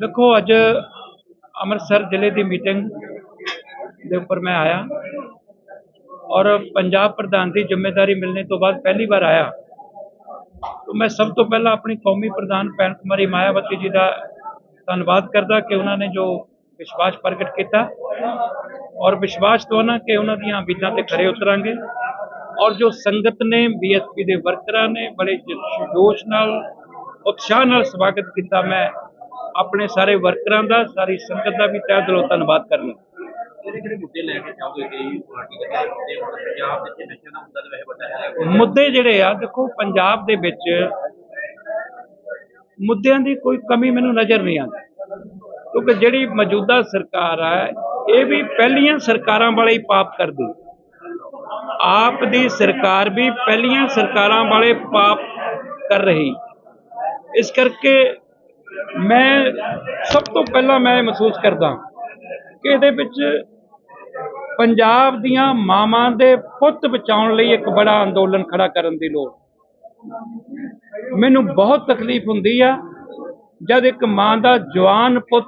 ਦੇਖੋ, ਅੱਜ ਅੰਮ੍ਰਿਤਸਰ ਜ਼ਿਲ੍ਹੇ ਦੀ ਮੀਟਿੰਗ ਦੇ ਉੱਪਰ ਮੈਂ ਆਇਆ ਔਰ ਪੰਜਾਬ ਪ੍ਰਧਾਨ ਦੀ ਜ਼ਿੰਮੇਵਾਰੀ ਮਿਲਣੇ ਤੋਂ ਬਾਅਦ ਪਹਿਲੀ ਵਾਰ ਆਇਆ। ਤਾਂ ਮੈਂ ਸਭ ਤੋਂ ਪਹਿਲਾਂ ਆਪਣੀ ਕੌਮੀ ਪ੍ਰਧਾਨ ਭੈਣ ਕੁਮਾਰੀ ਮਾਇਆਵਤੀ ਜੀ ਦਾ ਧੰਨਵਾਦ ਕਰਦਾ ਕਿ ਉਹਨਾਂ ਨੇ ਜੋ ਵਿਸ਼ਵਾਸ ਪ੍ਰਗਟ ਕੀਤਾ ਔਰ ਵਿਸ਼ਵਾਸ ਦਵਾਉਣਾ ਕਿ ਉਹਨਾਂ ਦੀਆਂ ਉਮੀਦਾਂ ਤੇ ਖਰੇ ਉਤਰਾਂਗੇ ਔਰ ਜੋ ਸੰਗਤ ਨੇ ਬੀਐਸਪੀ ਦੇ ਵਰਕਰਾਂ ਨੇ ਬੜੇ ਜੋਸ਼ ਨਾਲ, ਉਤਸ਼ਾਹ ਨਾਲ ਸਵਾਗਤ ਕੀਤਾ, ਮੈਂ ਆਪਣੇ ਸਾਰੇ ਵਰਕਰਾਂ ਦਾ ਸਾਰੀ ਸੰਗਤ ਦਾ ਵੀ ਤਹਿ ਦਿਲੋਂ ਧੰਨਵਾਦ ਕਰਨਾ। ਮੁੱਦੇ ਜਿਹੜੇ ਆ ਦੇਖੋ ਪੰਜਾਬ ਦੇ ਵਿੱਚ ਮੁੱਦਿਆਂ ਦੀ ਕੋਈ ਕਮੀ ਮੈਨੂੰ ਨਜ਼ਰ ਨਹੀਂ ਆਉਂਦੀ। ਕਿਉਂਕਿ ਜਿਹੜੀ ਮੌਜੂਦਾ ਸਰਕਾਰ ਆ ਇਹ ਵੀ ਪਹਿਲੀਆਂ ਸਰਕਾਰਾਂ ਵਾਲੇ ਹੀ ਪਾਪ ਕਰਦੀ। ਆਪ ਦੀ ਸਰਕਾਰ ਵੀ ਪਹਿਲੀਆਂ ਸਰਕਾਰਾਂ ਵਾਲੇ ਪਾਪ ਕਰ ਰਹੀ। ਇਸ ਕਰਕੇ ਮੈਂ ਸਭ ਤੋਂ ਪਹਿਲਾਂ ਮੈਂ ਇਹ ਮਹਿਸੂਸ ਕਰਦਾ ਕਿ ਇਹਦੇ ਵਿੱਚ ਪੰਜਾਬ ਦੀਆਂ ਮਾਵਾਂ ਦੇ ਪੁੱਤ ਬਚਾਉਣ ਲਈ ਇੱਕ ਬੜਾ ਅੰਦੋਲਨ ਖੜਾ ਕਰਨ ਦੀ ਲੋੜ। ਮੈਨੂੰ ਬਹੁਤ ਤਕਲੀਫ ਹੁੰਦੀ ਆ ਜਦ ਇੱਕ ਮਾਂ ਦਾ ਜਵਾਨ ਪੁੱਤ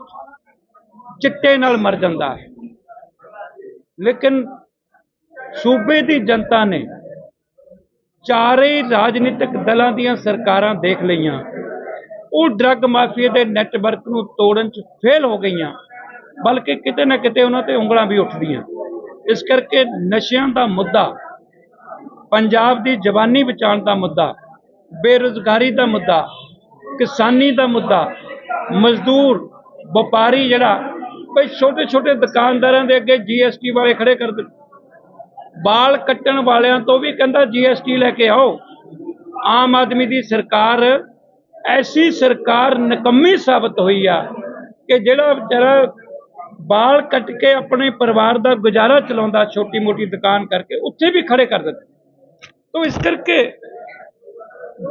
ਚਿੱਟੇ ਨਾਲ ਮਰ ਜਾਂਦਾ ਹੈ। ਲੇਕਿਨ ਸੂਬੇ ਦੀ ਜਨਤਾ ਨੇ ਚਾਰੇ ਰਾਜਨੀਤਿਕ ਦਲਾਂ ਦੀਆਂ ਸਰਕਾਰਾਂ ਦੇਖ ਲਈਆਂ। ਉਹ ਡਰੱਗ ਮਾਫੀਆ ਦੇ ਨੈਟਵਰਕ ਨੂੰ ਤੋੜਨ 'ਚ ਫੇਲ ਹੋ ਗਈਆਂ। ਬਲਕਿ ਕਿਤੇ ਨਾ ਕਿਤੇ ਉਹਨਾਂ ਤੇ ਉਂਗਲਾਂ ਵੀ ਉੱਠਦੀਆਂ। ਇਸ ਕਰਕੇ ਨਸ਼ਿਆਂ ਦਾ ਮੁੱਦਾ, ਪੰਜਾਬ ਦੀ ਜਵਾਨੀ ਬਚਾਉਣ ਦਾ ਮੁੱਦਾ, ਬੇਰੁਜ਼ਗਾਰੀ ਦਾ ਮੁੱਦਾ, ਕਿਸਾਨੀ ਦਾ ਮੁੱਦਾ, ਮਜ਼ਦੂਰ, ਵਪਾਰੀ ਜਿਹੜਾ ਭਈ ਛੋਟੇ ਛੋਟੇ ਦੁਕਾਨਦਾਰਾਂ ਦੇ ਅੱਗੇ ਜੀਐਸਟੀ ਵਾਲੇ ਖੜੇ ਕਰ ਦਿੱਤੇ ਬਾਲ ਕੱਟਣ ਵਾਲਿਆਂ ਤੋਂ ਵੀ ਕਹਿੰਦਾ ਜੀਐਸਟੀ ਲੈ ਕੇ ਆਓ। ਆਮ ਆਦਮੀ ਦੀ ਸਰਕਾਰ ਐਸੀ ਸਰਕਾਰ ਨਕੰਮੀ ਸਾਬਤ ਹੋਈ ਆ ਕਿ ਜਿਹੜਾ ਵਿਚਾਰਾ ਬਾਲ ਕੱਟ ਕੇ ਆਪਣੇ ਪਰਿਵਾਰ ਦਾ ਗੁਜ਼ਾਰਾ ਚਲਾਉਂਦਾ ਛੋਟੀ ਮੋਟੀ ਦੁਕਾਨ ਕਰਕੇ, ਉੱਥੇ ਵੀ ਖੜੇ ਕਰ ਦਿੱਤੇ ਤੋਂ ਇਸ ਕਰਕੇ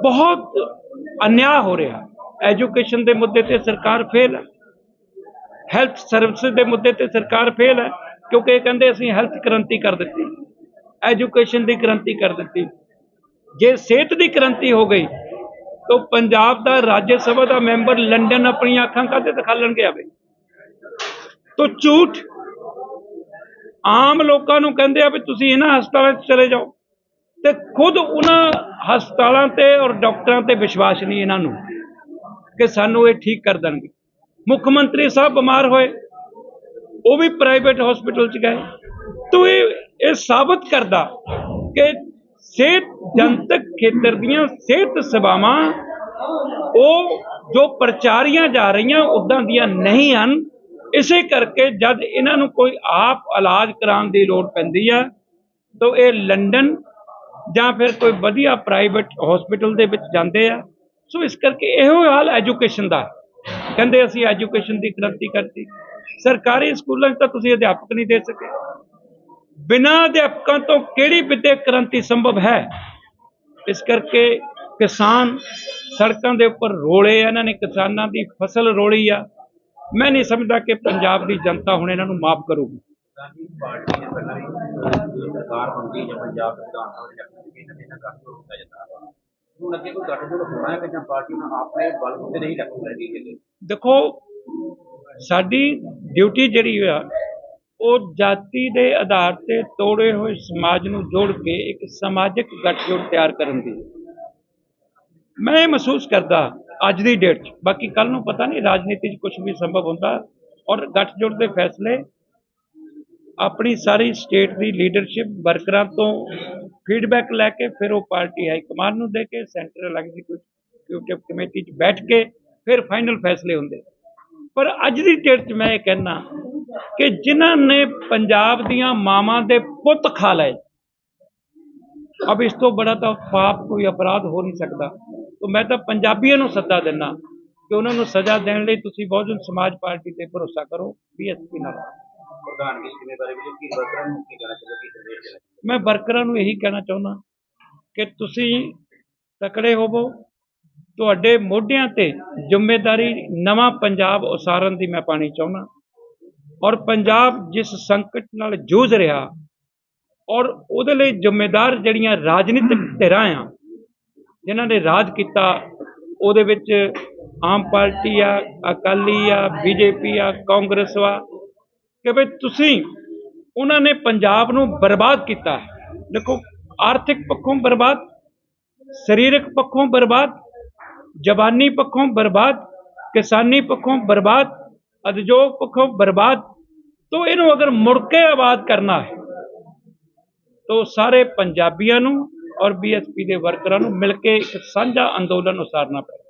ਬਹੁਤ ਅਨਿਆ ਹੋ ਰਿਹਾ। ਐਜੂਕੇਸ਼ਨ ਦੇ ਮੁੱਦੇ ਤੇ ਸਰਕਾਰ ਫੇਲ ਹੈ। ਹੈਲਥ ਸਰਵਿਸ ਦੇ ਮੁੱਦੇ ਤੇ ਸਰਕਾਰ ਫੇਲ ਹੈ, ਕਿਉਂਕਿ ਇਹ ਕਹਿੰਦੇ ਅਸੀਂ ਹੈਲਥ ਕ੍ਰਾਂਤੀ ਕਰ ਦਿੱਤੀ। ਐਜੂਕੇਸ਼ਨ ਦੀ ਕ੍ਰਾਂਤੀ ਕਰ ਦਿੱਤੀ। ਜੇ ਸਿਹਤ ਦੀ ਕ੍ਰਾਂਤੀ ਹੋ ਗਈ ਤਾਂ ਪੰਜਾਬ ਦਾ ਰਾਜ ਸਭਾ ਦਾ ਮੈਂਬਰ ਲੰਡਨ ਆਪਣੀਆਂ ਅੱਖਾਂ ਕਾਹਤੇ ਦਿਖਾਲਣ ਗਿਆ ਵੇ ਤੋ ਝੂਠ ਆਮ ਲੋਕਾਂ ਨੂੰ ਕਹਿੰਦੇ ਆ ਵੀ ਤੁਸੀਂ ਇਹਨਾਂ ਹਸਪਤਾਲਾਂ 'ਚ ਚਲੇ ਜਾਓ ਤੇ ਖੁਦ ਉਹਨਾਂ ਹਸਪਤਾਲਾਂ ਤੇ ਔਰ ਡਾਕਟਰਾਂ ਤੇ ਵਿਸ਼ਵਾਸ ਨਹੀਂ ਇਹਨਾਂ ਨੂੰ ਕਿ ਸਾਨੂੰ ਇਹ ਠੀਕ ਕਰ ਦੇਣਗੇ। ਮੁੱਖ ਮੰਤਰੀ ਸਾਹਿਬ ਬਿਮਾਰ ਹੋਏ, ਉਹ ਵੀ ਪ੍ਰਾਈਵੇਟ ਹਸਪੀਟਲ 'ਚ ਗਏ। ਤੋ ਇਹ ਇਹ ਸਾਬਤ ਕਰਦਾ ਕਿ ਸਿਹਤ ਜਨਤਕ ਖੇਤਰ ਦੀਆਂ ਸਿਹਤ ਸੇਵਾਵਾਂ, ਉਹ ਜੋ ਪ੍ਰਚਾਰੀਆਂ ਜਾ ਰਹੀਆਂ ਉਦਾਂ ਦੀਆਂ ਨਹੀਂ ਹਨ। ਇਸੇ ਕਰਕੇ ਜਦ ਇਹਨਾਂ ਨੂੰ ਕੋਈ ਆਪ ਇਲਾਜ ਕਰਾਉਣ ਦੀ ਲੋੜ ਪੈਂਦੀ ਆ, ਤਾਂ ਇਹ ਲੰਡਨ ਜਾਂ ਫਿਰ ਕੋਈ ਵਧੀਆ ਪ੍ਰਾਈਵੇਟ ਹਸਪੀਟਲ ਦੇ ਵਿੱਚ ਜਾਂਦੇ ਆ। ਸੋ ਇਸ ਕਰਕੇ ਇਹੋ ਹਾਲ ਐਜੂਕੇਸ਼ਨ ਦਾ। ਕਹਿੰਦੇ ਅਸੀਂ ਐਜੂਕੇਸ਼ਨ ਦੀ ਕ੍ਰਾਂਤੀ ਕਰਤੀ। ਸਰਕਾਰੀ ਸਕੂਲਾਂ 'ਚ ਤਾਂ ਤੁਸੀਂ ਅਧਿਆਪਕ ਨਹੀਂ ਦੇ ਸਕੇ। ਬਿਨਾਂ ਅਧਿਆਪਕਾਂ ਤੋਂ ਕਿਹੜੀ ਵਿਦਿਅਕ ਕ੍ਰਾਂਤੀ ਸੰਭਵ ਹੈ? ਇਸ ਕਰਕੇ ਕਿਸਾਨ ਸੜਕਾਂ ਦੇ ਉੱਪਰ ਰੋਲੇ ਆ ਇਹਨਾਂ ਨੇ ਕਿਸਾਨਾਂ ਦੀ ਫਸਲ ਰੋਲੀ ਆ। ਮੈਂ ਨਹੀਂ ਸਮਝਦਾ ਕਿ ਪੰਜਾਬ ਦੀ ਜਨਤਾ ਹੁਣ ਇਹਨਾਂ ਨੂੰ ਮਾਫ ਕਰੂਗੀ। ਦੇਖੋ ਸਾਡੀ ਡਿਊਟੀ ਜਿਹੜੀ ਆ ਉਹ ਜਾਤੀ ਦੇ ਆਧਾਰ ਤੇ ਤੋੜੇ ਹੋਏ ਸਮਾਜ ਨੂੰ ਜੋੜ ਕੇ ਇੱਕ ਸਮਾਜਿਕ ਗੱਠਜੋੜ ਤਿਆਰ ਕਰਨ ਦੀ। ਮੈਂ ਇਹ ਮਹਿਸੂਸ ਕਰਦਾ ਅੱਜ ਦੀ ਡੇਟ 'ਚ। ਬਾਕੀ ਕੱਲ ਨੂੰ ਪਤਾ ਨਹੀਂ ਰਾਜਨੀਤੀ 'ਚ ਕੁਝ ਵੀ ਸੰਭਵ ਹੁੰਦਾ ਔਰ ਗੱਠਜੋੜ ਦੇ ਫੈਸਲੇ ਆਪਣੀ ਸਾਰੀ ਸਟੇਟ ਦੀ ਲੀਡਰਸ਼ਿਪ ਵਰਕਰਾਂ ਤੋਂ ਫੀਡਬੈਕ ਲੈ ਕੇ ਫਿਰ ਉਹ ਪਾਰਟੀ ਹਾਈ ਕਮਾਂਡ ਨੂੰ ਦੇ ਕੇ ਸੈਂਟਰਲ ਐਗਜ਼ੀਕਿਊਟਿਵ ਕਮੇਟੀ 'ਚ ਬੈਠ ਕੇ ਫਿਰ ਫਾਈਨਲ ਫੈਸਲੇ ਹੁੰਦੇ। ਪਰ ਅੱਜ ਦੀ ਡੇਟ 'ਚ ਮੈਂ ਇਹ ਕਹਿਣਾ ਕਿ ਜਿਨ੍ਹਾਂ ਨੇ ਪੰਜਾਬ ਦੀਆਂ ਮਾਵਾਂ ਦੇ ਪੁੱਤ ਖਾ ਲਏ। ਅਬ ਇਸ ਤੋਂ ਬੜਾ ਤਾਂ ਪਾਪ ਕੋਈ ਅਪਰਾਧ ਹੋ ਨਹੀਂ ਸਕਦਾ। ਤਾਂ ਮੈਂ ਤਾਂ ਪੰਜਾਬੀਆਂ ਨੂੰ ਸੱਦਾ ਦਿੰਦਾ ਕਿ ਉਹਨਾਂ ਨੂੰ ਸਜ਼ਾ ਦੇਣ ਲਈ ਤੁਸੀਂ ਬਹੁਜਨ ਸਮਾਜ ਪਾਰਟੀ ਤੇ ਭਰੋਸਾ ਕਰੋ ਬੀਐਸਪੀ ਨਾਲ। ਪ੍ਰਧਾਨਗੀ ਦੀ ਜ਼ਿੰਮੇਵਾਰੀ ਵੀ ਕੀ ਵਰਕਰਾਂ ਨੂੰ ਕੀ ਕਹਿਣਾ ਚਾਹੀਦਾ ਮੈਂ ਵਰਕਰਾਂ ਨੂੰ ਇਹੀ ਕਹਿਣਾ ਚਾਹੁੰਦਾ ਕਿ ਤੁਸੀਂ ਤਕੜੇ ਹੋਵੋ। ਤੁਹਾਡੇ ਮੋਢਿਆਂ ਤੇ ਜ਼ਿੰਮੇਵਾਰੀ ਨਵਾਂ ਪੰਜਾਬ ਉਸਾਰਨ ਦੀ ਮੈਂ ਪਾਣੀ ਚਾਹੁੰਦਾ ਔਰ ਪੰਜਾਬ ਜਿਸ ਸੰਕਟ ਨਾਲ ਜੂਝ ਰਿਹਾ ਔਰ ਉਹਦੇ ਲਈ ਜ਼ਿੰਮੇਦਾਰ ਜਿਹੜੀਆਂ ਰਾਜਨੀਤਿਕ ਧਿਰਾਂ ਆ, ਜਿਨ੍ਹਾਂ ਨੇ ਰਾਜ ਕੀਤਾ, ਉਹਦੇ ਵਿੱਚ ਆਮ ਪਾਰਟੀ ਆ, ਅਕਾਲੀ ਆ, ਬੀਜੇਪੀ ਆ, ਕਾਂਗਰਸ ਵਾ, ਕਿ ਵੀ ਤੁਸੀਂ, ਉਹਨਾਂ ਨੇ ਪੰਜਾਬ ਨੂੰ ਬਰਬਾਦ ਕੀਤਾ। ਦੇਖੋ, ਆਰਥਿਕ ਪੱਖੋਂ ਬਰਬਾਦ, ਸਰੀਰਕ ਪੱਖੋਂ ਬਰਬਾਦ ਜ਼ਬਾਨੀ ਪੱਖੋਂ ਬਰਬਾਦ, ਕਿਸਾਨੀ ਪੱਖੋਂ ਬਰਬਾਦ ਉਦਯੋਗ ਪੱਖੋਂ ਬਰਬਾਦ, ਤੋਂ ਇਹਨੂੰ ਅਗਰ ਮੁੜ ਕੇ ਆਬਾਦ ਕਰਨਾ ਹੈ, ਤਾਂ ਸਾਰੇ ਪੰਜਾਬੀਆਂ ਨੂੰ ਔਰ ਬੀਐਸਪੀ ਦੇ ਵਰਕਰਾਂ ਨੂੰ ਮਿਲ ਕੇ ਇੱਕ ਸਾਂਝਾ ਅੰਦੋਲਨ ਉਸਾਰਨਾ ਪਏਗਾ।